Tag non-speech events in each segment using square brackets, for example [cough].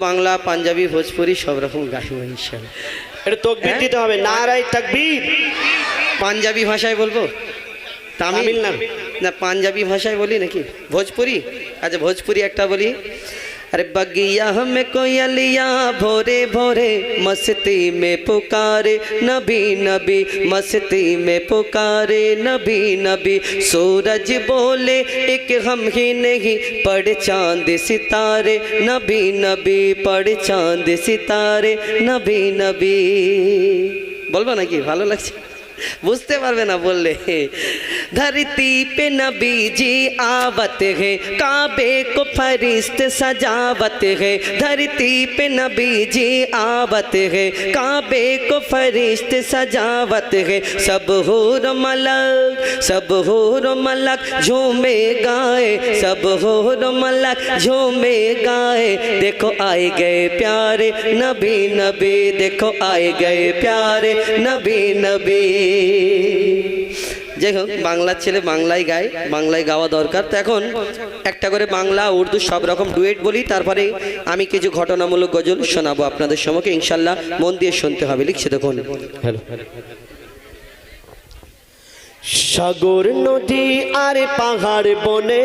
বাংলা পাঞ্জাবি ভোজপুরি সব রকম গাইব ইনশাল্লাহ এটা তকবির হ্যাঁ? দিতে হবে নারাই তাকবীর। পাঞ্জাবি ভাষায় বলব? তামিল তামিল না। না পাঞ্জাবি ভাষায় বলি নাকি? ভোজপুরি? আচ্ছা ভোজপুরি একটা বলি। अरे बगिया में कोयलिया भोरे भोरे मस्ती में पुकारे नबी नबी मस्ती में पुकारे नबी नबी सूरज बोले एक हम ही नहीं पड़ चांद सितारे नबी नबी पड़ चांद सितारे नबी नबी বলবো নাকি ভালো লাগছে বুঝতে পারবে না বললে धरती पे नबी जी आवत है काबे को फरिश्त सजावत है धरती पे नबी जी आवत है काबे को फरिश्त सजावत है सब हूर मलक सब हूर मलक झूमे गाए सब हूर मलक झूमे गाए देखो आए गए प्यारे नबी नबी देखो आए गए प्यारे नबी नबी যাই হোক বাংলার ছেলে বাংলায় গায় বাংলায় গাওয়া দরকার। তো এখন একটা করে বাংলা উর্দু সব রকম ডুয়েট বলি তারপরে আমি কিছু ঘটনামূলক গজল শোনাবো আপনাদের সম্মুখে ইনশাল্লাহ মন দিয়ে শুনতে হবে। লিখছে দেখুন। হ্যালো। সাগর নদী আর পাহাড় বনে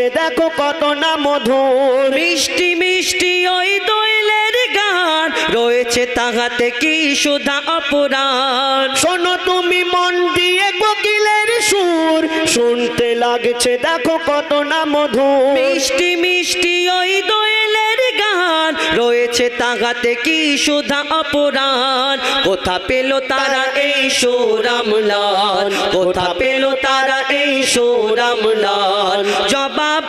লাগছে দেখো কত না মধু মিষ্টি মিষ্টি ওই দৈলের গান। রয়েছে তাহাতে কি সুধা অপরাণ। শুনতে লাগছে, দেখো কত না মধু। মিষ্টি মিষ্টি ওই দোয়েলের গান, রয়েছে তাগাতে কি সুধা অপরাণ। কোথা পেল তারা এই সুরামলাল কোথা পেল তারা এই সুরামলাল জবাব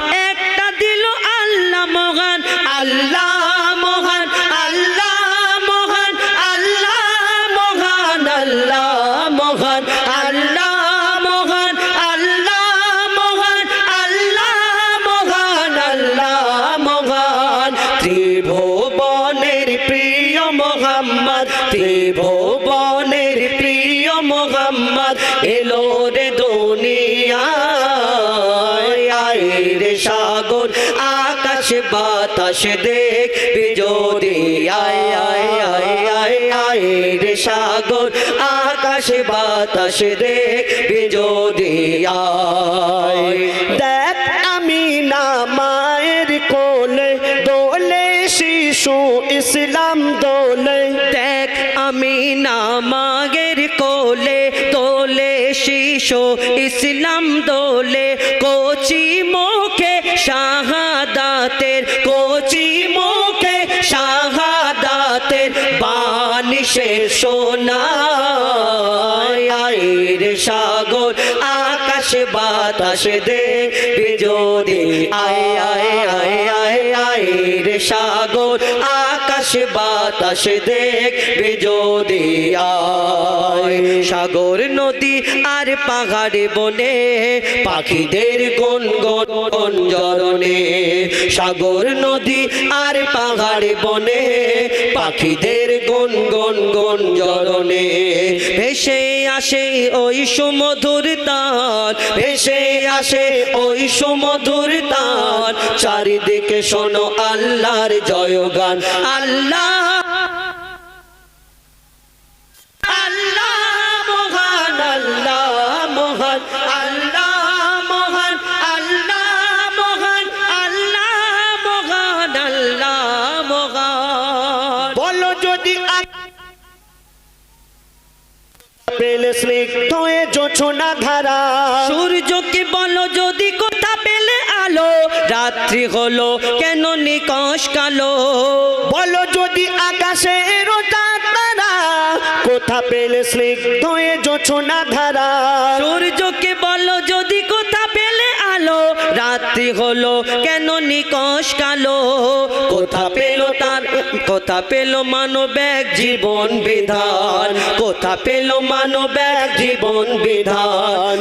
মোহাম্মদ, এলো রে রে সাগর, আকাশ, বাতাস দেখ বিজোরি আয় সাগর, আকাশ, বাতাস দেখ বিজোরি দেখ আমি না মায়ের কোলে, দোলে শিশু ইসলাম দোলে, দেখ আমি না মাগের কোলে দোলে শিশু ইসলাম দোলে। কোচি মুখে শাহাদাতের, কোচি মুখে শাহাদাতের বানিশে সোনায় আইর সাগর, আকাশ বাতাস দে বিজোরি আয় আয় আয় আয় আয় সাগর বাতাস দেখ আয় সাগর নদী আর পাহাড়ে বনে, পাখিদের গন গন গন জরনে সাগর নদী আর পাহাড়ে বনে পাখিদের গুন গুন গুন জরনে ভেসে আসে ওই সুমধুর তার, ভেসে আসে ওই সুমধুর তার। চারিদিকে শোনো আল্লাহর জয়গান। আল্লাহ আল্লাহ মহান আল্লাহ মহান। পেলে স্নিগ্ধ জোছনা ধারা সূর্যকে বলো যদি কোথা পেলে আলো রাত্রি হলো কেন নিকশ কালো? বলো যদি আকাশে রোটা তারা কোথা পেলে স্নিগ্ধ হলো? কেন নিকশ কালো? কোথা পেল তার? কোথা পেল মানব এক জীবন বিধান? কোথা পেল মানব এক জীবন বিধান?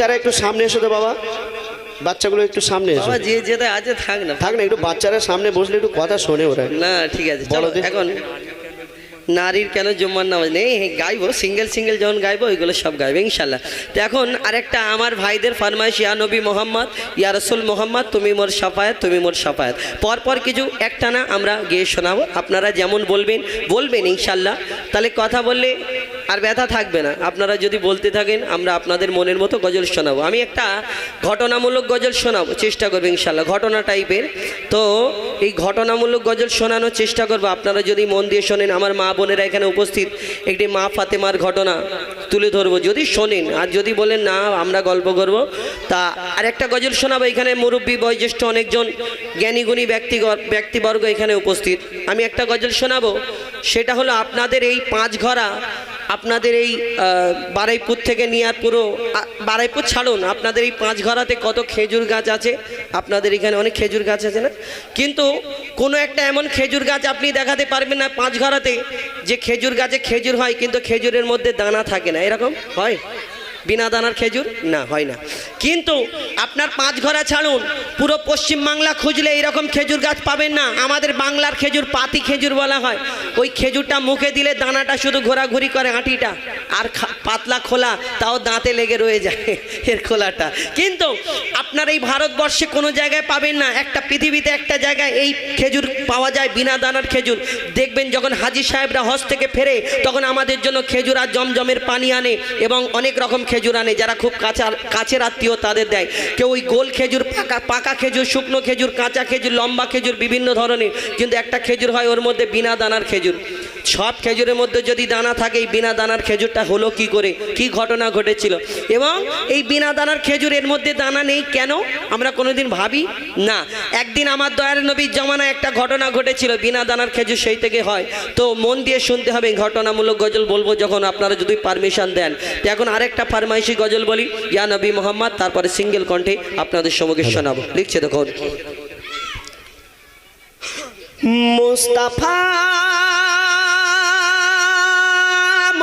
বাচ্চারা একটু সামনে এসো তো বাবা। বাচ্চাগুলো একটু সামনে এসো। যে যেটা আছে থাক না। থাক না একটু বাচ্চারা সামনে বসলে একটু কথা শোনে ওরা। না ঠিক আছে চলো এখন নারীর কেন জুম্মার নামাজ? নেই গাইবো সিঙ্গেল সিঙ্গেল যখন গাইবো, ওইগুলো সব গাইবো ইনশাল্লাহ তো এখন আরেকটা আমার ভাইদের ফরমাইশ, ইয়া নবী মোহাম্মদ, ইয়া রসুল মোহাম্মদ, তুমি মোর সাফায়াত, তুমি মোর সাফায়াত। পরপর কিছু একটা না আমরা গিয়ে শোনাবো। আপনারা যেমন বলবেন বলবেন ইনশাল্লাহ তাহলে কথা বললে আর ব্যথা থাকবে না। আপনারা যদি বলতে থাকেন, আমরা আপনাদের মনের মতো গজল শোনাবো। আমি একটা ঘটনামূলক গজল শোনাবো, চেষ্টা করব ইনশাল্লাহ ঘটনা টাইপের। তো এই ঘটনামূলক গজল শোনানোর চেষ্টা করব। আপনারা যদি মন দিয়ে শোনেন, আমার মা বোনেরা এখানে উপস্থিত, একটি মা ফাতেমার ঘটনা তুলে ধরবো। যদি শোনেন, আর যদি বলেন, না, আমরা গল্প করব, তা আর একটা গজল শোনাবো। এখানে মুরব্বী, বয়োজ্যেষ্ঠ অনেকজন জ্ঞানীগুণী ব্যক্তি ব্যক্তিবর্গ এখানে উপস্থিত। আমি একটা গজল শোনাবো, সেটা হলো, আপনাদের এই পাঁচ ঘরা আপনাদের এই বারাইপুর থেকে নিয়ে পুরো বারাইপুর ছাড়ুন, আপনাদের এই পাঁচ ঘরাতে কত খেজুর গাছ আছে? আপনাদের এখানে অনেক খেজুর গাছ আছে না? কিন্তু কোনো একটা এমন খেজুর গাছ আপনি দেখাতে পারবেন না পাঁচ ঘরাতে যে খেজুর গাছে খেজুর হয়, কিন্তু খেজুরের মধ্যে দানা থাকে না। এরকম হয়? বিনা দানার খেজুর? না, হয় না। কিন্তু আপনার পাঁচ ঘরা ছাড়ুন, পুরো পশ্চিম বাংলা খুঁজলে এইরকম খেজুর গাছ পাবেন না। আমাদের বাংলার খেজুর পাতি খেজুর বলা হয়। ওই খেজুরটা মুখে দিলে দানাটা শুধু ঘোরাঘুরি করে আঁটিটা। আর পাতলা খোলা, তাও দাঁতে লেগে রয়ে যায় [laughs] এর খোলাটা। কিন্তু আপনার এই ভারতবর্ষে কোনো জায়গায় পাবেন না। একটা পৃথিবীতে একটা জায়গায় এই খেজুর পাওয়া যায়, বিনা দানার খেজুর। দেখবেন যখন হাজি সাহেবরা হজ থেকে ফেরে, তখন আমাদের জন্য খেজুর আর জমজমের পানি আনে এবং অনেক রকম খেজুর আনে, যারা খুব কাঁচা, কাছের আত্মীয় তাদের দেয়। কেউ ওই গোল খেজুর, পাকা পাকা খেজুর, শুকনো খেজুর, কাঁচা খেজুর, লম্বা খেজুর, বিভিন্ন ধরনের। কিন্তু একটা খেজুর হয় ওর মধ্যে বিনা দানার খেজুর। সব খেজুরের মধ্যে যদি দানা থাকে, এই বিনা দানার খেজুরটা হলো কি করে? কি ঘটনা ঘটেছিল? এবং এই বিনা দানার খেজুর এর মধ্যে দানা নেই কেন? আমরা কোনোদিন ভাবি? না। একদিন আমার দয়ার নবীর জমানায় একটা ঘটনা ঘটেছিল, বিনা দানার খেজুর সেই থেকে হয়। তো মন দিয়ে শুনতে হবে ঘটনামূলক গজল বলব যখন আপনারা যদি পারমিশন দেন। তো এখন আরেকটা ফারমাইশি গজল বলি, ইয়া নবী মোহাম্মদ, তারপরে সিঙ্গেল কণ্ঠে আপনাদের সমুখে শোনাবো। লিখছে দেখুন। মুস্তাফা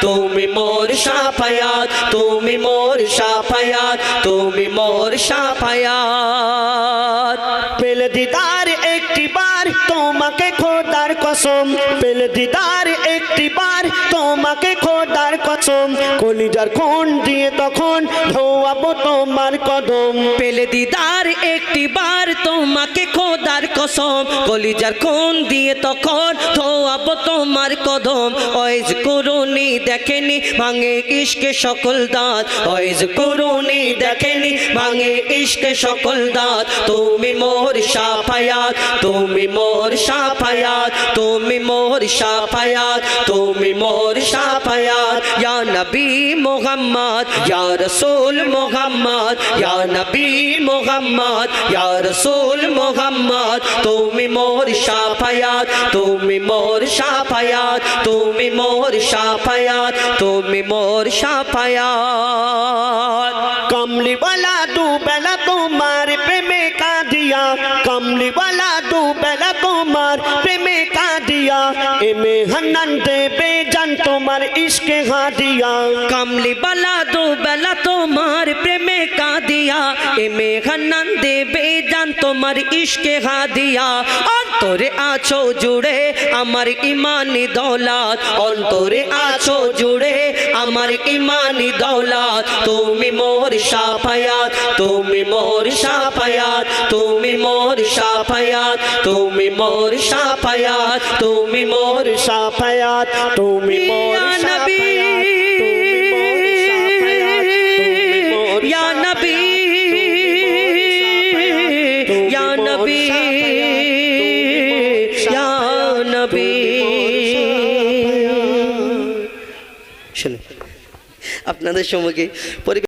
তুমি মোর সাফায়াত, তুমি মোর সাফায়াত, তুমি মোর সাফায়াত। পেলে দিদার একটি বার তোমাকে খোদার কসম, পেলে দিদার একটি বার তোমাকে খোদার কসম কলিজার কোন দিয়ে তখন ধোয়াবো তোমার কদম। পেলে দিদার একটি বার তোমাকে খোদার কসম। কলিজার কোন দিয়ে তখন ধোয়াব তোমার কদম। ওয়েজ করুনি দেখেনি, ভাঙে ইশকে সকল দাঁত। ওয়েজ করুনি দেখেনি, ভাঙে ইশকে সকল দাঁত। তুমি মোর সাফায়াত, তুমি মোর সাফায়াত, তুমি মোর সাফায়াত, তুমি মোর সাফায়াত। ইয়া নবী নবী মোহাম্মদ, ইয়া রসুল মোহাম্মদ, ইয়া নবী মোহাম্মদ, ইয়া রসুল মোহাম্মদ, তুমি মোর শাফায়াত, তুমি মোর শাফায়াত, তুমি মোর শাফায়াত, তুমি মোর শাফায়াত। কমলি বলা দু বেলা তোমার প্রেমে কাঁদিয়া কমলি বলা দু বেলা তোমার প্রেমে কাঁদিয়া এমে হন্নন্তে তোমার ইশকে হাদিয়া। কামলি বালা দুবেলা তোমার প্রেমে কাঁদিয়া এমে হান্নান দেবে তোমার ইশকে হাদিয়া। অন্তরে আছো জুড়ে আমার ইমানি দৌলাত, অন্তরে আছো জুড়ে আমার ইমানি দৌলাত। তুমি মোর সাফায়াত, তুমি মোর সাফায়াত, তুমি মোর সাফায়াত, তুমি মোর সাফায়াত, তুমি মোর সাফায়াত, তুমি আপনাদের সম্মুখে পরিবেশ